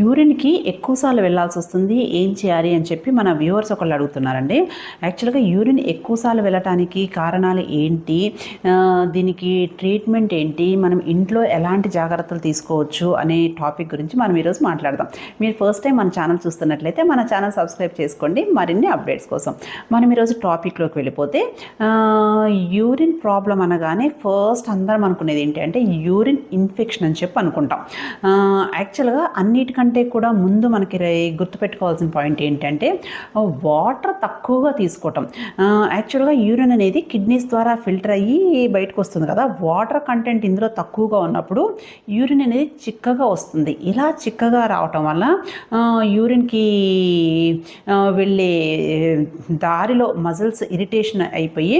యూరిన్కి ఎక్కువసార్లు వెళ్ళాల్సి వస్తుంది ఏం చేయాలి అని చెప్పి మన వ్యూవర్స్ ఒకళ్ళు అడుగుతున్నారండి. యాక్చువల్గా యూరిన్ ఎక్కువసార్లు వెళ్ళటానికి కారణాలు ఏంటి? దీనికి ట్రీట్మెంట్ ఏంటి? మనం ఇంట్లో ఎలాంటి జాగ్రత్తలు తీసుకోవచ్చు అనే టాపిక్ గురించి మనం ఈరోజు మాట్లాడదాం. మీరు ఫస్ట్ టైం మన ఛానల్ చూస్తున్నట్లయితే మన ఛానల్ సబ్స్క్రైబ్ చేసుకోండి. మరిన్ని అప్డేట్స్ కోసం మనం ఈరోజు టాపిక్లోకి వెళ్ళిపోతే యూరిన్ ప్రాబ్లం అనగానే ఫస్ట్ అందరం అనుకునేది ఏంటి అంటే యూరిన్ ఇన్ఫెక్షన్ అని చెప్పి అనుకుంటాం. యాక్చువల్గా అన్నిటికంటే కూడా ముందు మనకి గుర్తుపెట్టుకోవాల్సిన పాయింట్ ఏంటంటే వాటర్ తక్కువగా తీసుకోవటం. యాక్చువల్గా యూరిన్ అనేది కిడ్నీస్ ద్వారా ఫిల్టర్ అయ్యి బయటకు వస్తుంది కదా. వాటర్ కంటెంట్ ఇందులో తక్కువగా ఉన్నప్పుడు యూరిన్ అనేది చిక్కగా వస్తుంది. ఇలా చిక్కగా రావటం వల్ల యూరిన్కి వెళ్ళే దారిలో మజిల్స్ ఇరిటేషన్ అయిపోయి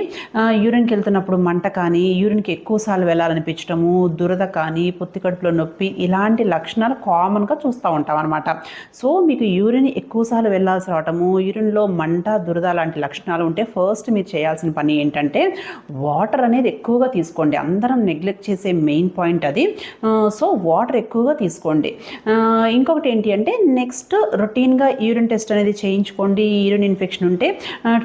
యూరిన్కి వెళ్తున్నప్పుడు మంట కానీ యూరిన్కి ఎక్కువసార్లు వెళ్ళాలనిపించడము దురద కానీ పొత్తి కడుపులో నొప్పి ఇలాంటి లక్షణాలు కామన్గా చూస్తూ ఉంటాం అనమాట సో మీకు యూరిన్ ఎక్కువసార్లు వెళ్ళాల్సి రావటము యూరిన్లో మంట దురద లాంటి లక్షణాలు ఉంటే ఫస్ట్ మీరు చేయాల్సిన పని ఏంటంటే వాటర్ అనేది ఎక్కువగా తీసుకోండి. అందరం నెగ్లెక్ట్ చేసే మెయిన్ పాయింట్ అది. సో వాటర్ ఎక్కువగా తీసుకోండి. ఇంకొకటి ఏంటి అంటే నెక్స్ట్ రొటీన్గా యూరిన్ టెస్ట్ అనేది చేయించుకోండి. యూరిన్ ఇన్ఫెక్షన్ ఉంటే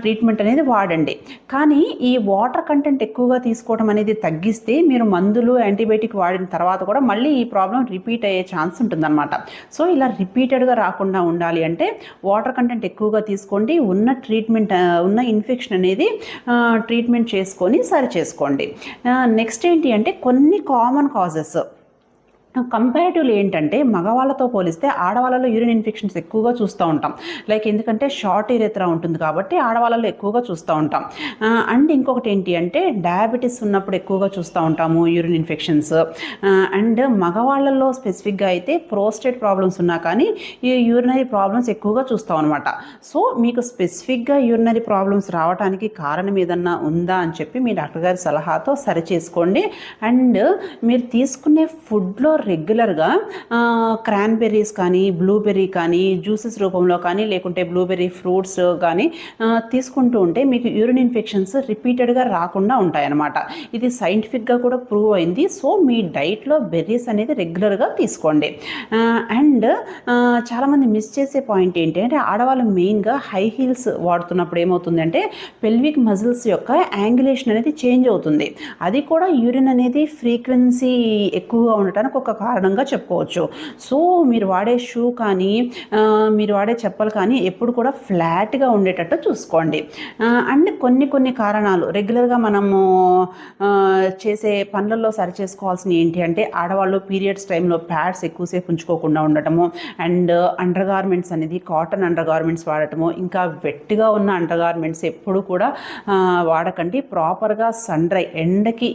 ట్రీట్మెంట్ అనేది వాడండి. కానీ ఈ వాటర్ కంటెంట్ ఎక్కువగా తీసుకోవడం అనేది తగ్గిస్తే మీరు మందులు యాంటీబయాటిక్ వాడిన తర్వాత కూడా మళ్ళీ ఈ ప్రాబ్లం రిపీట్ అయ్యే ఛాన్స్ ఉంటుందన్నమాట. సో ఇలా రిపీటెడ్గా రాకుండా ఉండాలి అంటే వాటర్ కంటెంట్ ఎక్కువగా తీసుకోండి ఉన్న ట్రీట్మెంట్ ఉన్న ఇన్ఫెక్షన్ అనేది ట్రీట్మెంట్ చేసుకొని సరి చేసుకోండి. నెక్స్ట్ ఏంటి అంటే కొన్ని కామన్ కాజెస్. కంపారిటివ్లీ ఏంటంటే మగవాళ్ళతో పోలిస్తే ఆడవాళ్ళలో యూరిన్ ఇన్ఫెక్షన్స్ ఎక్కువగా చూస్తూ ఉంటాం. లైక్ ఎందుకంటే షార్ట్ ఇరెత్రా ఉంటుంది కాబట్టి ఆడవాళ్ళలో ఎక్కువగా చూస్తూ ఉంటాం. అండ్ ఇంకొకటి ఏంటి అంటే డయాబెటీస్ ఉన్నప్పుడు ఎక్కువగా చూస్తూ ఉంటాము యూరిన్ ఇన్ఫెక్షన్స్. అండ్ మగవాళ్ళల్లో స్పెసిఫిక్గా అయితే ప్రోస్టేట్ ప్రాబ్లమ్స్ ఉన్నా కానీ ఈ యూరినరీ ప్రాబ్లమ్స్ ఎక్కువగా చూస్తాం అనమాట సో మీకు స్పెసిఫిక్గా యూరినరీ ప్రాబ్లమ్స్ రావడానికి కారణం ఏదన్నా ఉందా అని చెప్పి మీ డాక్టర్ గారి సలహాతో సరి చేసుకోండి. అండ్ మీరు తీసుకునే ఫుడ్లో రెగ్యులర్గా క్రాన్బెర్రీస్ కానీ బ్లూబెర్రీ కానీ జ్యూసెస్ రూపంలో కానీ లేకుంటే బ్లూబెర్రీ ఫ్రూట్స్ కానీ తీసుకుంటూ ఉంటే మీకు యూరిన్ ఇన్ఫెక్షన్స్ రిపీటెడ్గా రాకుండా ఉంటాయన్నమాట. ఇది సైంటిఫిక్గా కూడా ప్రూవ్ అయింది. సో మీ డైట్లో బెర్రీస్ అనేది రెగ్యులర్గా తీసుకోండి. అండ్ చాలామంది మిస్ చేసే పాయింట్ ఏంటంటే ఆడవాళ్ళు మెయిన్గా హై హీల్స్ వాడుతున్నప్పుడు ఏమవుతుందంటే పెల్విక్ మజిల్స్ యొక్క యాంగులేషన్ అనేది చేంజ్ అవుతుంది. అది కూడా యూరిన్ అనేది ఫ్రీక్వెన్సీ ఎక్కువగా ఉండటానికి ఒక కారణంగా చెప్పుకోవచ్చు. సో మీరు వాడే షూ కానీ మీరు వాడే చెప్పలు కానీ ఎప్పుడు కూడా ఫ్లాట్గా ఉండేటట్టు చూసుకోండి. అండ్ కొన్ని కొన్ని కారణాలు. రెగ్యులర్గా మనము చేసే పనులలో సరి చేసుకోవాల్సిన ఏంటి అంటే ఆడవాళ్ళు పీరియడ్స్ టైంలో ప్యాడ్స్ ఎక్కువసేపు ఉంచుకోకుండా ఉండటము అండ్ అండర్ గార్మెంట్స్ అనేది కాటన్ అండర్ గార్మెంట్స్ వాడటము ఇంకా వెట్టిగా ఉన్న అండర్ గార్మెంట్స్ ఎప్పుడు కూడా వాడకండి. ప్రాపర్గా సన్ డ్రై ఎండకి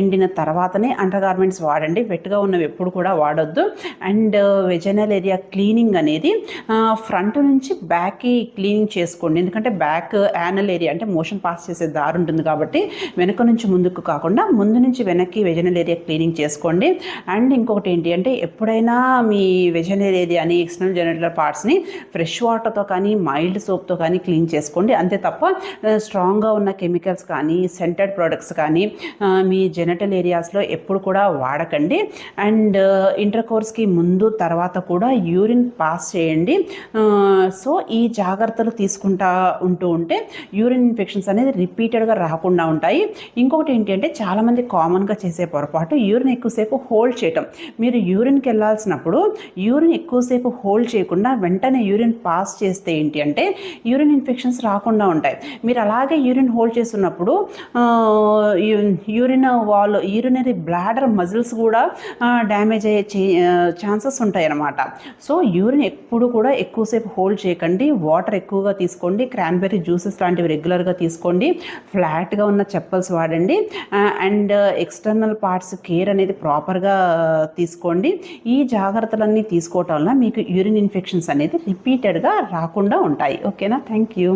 ఎండిన తర్వాతనే అండర్ గార్మెంట్స్ వాడండి వెట్గా ఉన్నవి ఎప్పుడు కూడా వాడొద్దు. అండ్ వెజనల్ ఏరియా క్లీనింగ్ అనేది uh, ఫ్రంట్ నుంచి బ్యాక్కి క్లీనింగ్ చేసుకోండి. ఎందుకంటే బ్యాక్ యానల్ ఏరియా అంటే మోషన్ పాస్ చేసే దారి ఉంటుంది కాబట్టి వెనక నుంచి ముందుకు కాకుండా ముందు నుంచి వెనక్కి వెజనల్ ఏరియా క్లీనింగ్ చేసుకోండి. అండ్ ఇంకొకటి ఏంటి అంటే ఎప్పుడైనా మీ వెజనల్ ఏరియాని ఎక్స్టర్నల్ జనరేటర్ పార్ట్స్ని ఫ్రెష్ వాటర్తో కానీ మైల్డ్ సోప్తో కానీ క్లీన్ చేసుకోండి. అంతే తప్ప uh, స్ట్రాంగ్గా ఉన్న కెమికల్స్ కానీ సెంటెడ్ ప్రొడక్ట్స్ కానీ uh, మీ జెనటల్ ఏరియాస్లో ఎప్పుడు కూడా వాడకండి. అండ్ uh, ఇంటర్ కోర్స్కి ముందు తర్వాత కూడా యూరిన్ పాస్ చేయండి. Uh, సో ఈ జాగ్రత్తలు తీసుకుంటా ఉంటూ ఉంటే యూరిన్ ఇన్ఫెక్షన్స్ అనేది రిపీటెడ్గా రాకుండా ఉంటాయి. ఇంకొకటి ఏంటి అంటే చాలామంది కామన్గా చేసే పొరపాటు యూరిన్ ఎక్కువసేపు హోల్డ్ చేయటం. మీరు యూరిన్కి వెళ్ళాల్సినప్పుడు యూరిన్ ఎక్కువసేపు హోల్డ్ చేయకుండా వెంటనే యూరిన్ పాస్ చేస్తే ఏంటి అంటే యూరిన్ ఇన్ఫెక్షన్స్ రాకుండా ఉంటాయి. మీరు అలాగే యూరిన్ హోల్డ్ చేస్తున్నప్పుడు urine wall urinary bladder muscles కూడా uh, డ్యామేజ్ అయ్యే ఛాన్సెస్ ఉంటాయి అన్నమాట సో యూరిన్ ఎప్పుడు కూడా ఎక్కువసేపు హోల్డ్ చేయకండి. వాటర్ ఎక్కువగా తీసుకోండి. క్రాన్బెర్రీ జ్యూసెస్ లాంటివి రెగ్యులర్గా తీసుకోండి. ఫ్లాట్గా ఉన్న చెప్పల్స్ వాడండి. అండ్ ఎక్స్టర్నల్ పార్ట్స్ కేర్ అనేది ప్రాపర్గా తీసుకోండి. ఈ జాగ్రత్తలన్నీ తీసుకోవటం వల్ల మీకు యూరిన్ ఇన్ఫెక్షన్స్ అనేది రిపీటెడ్గా రాకుండా ఉంటాయి. ఓకేనా థ్యాంక్ యూ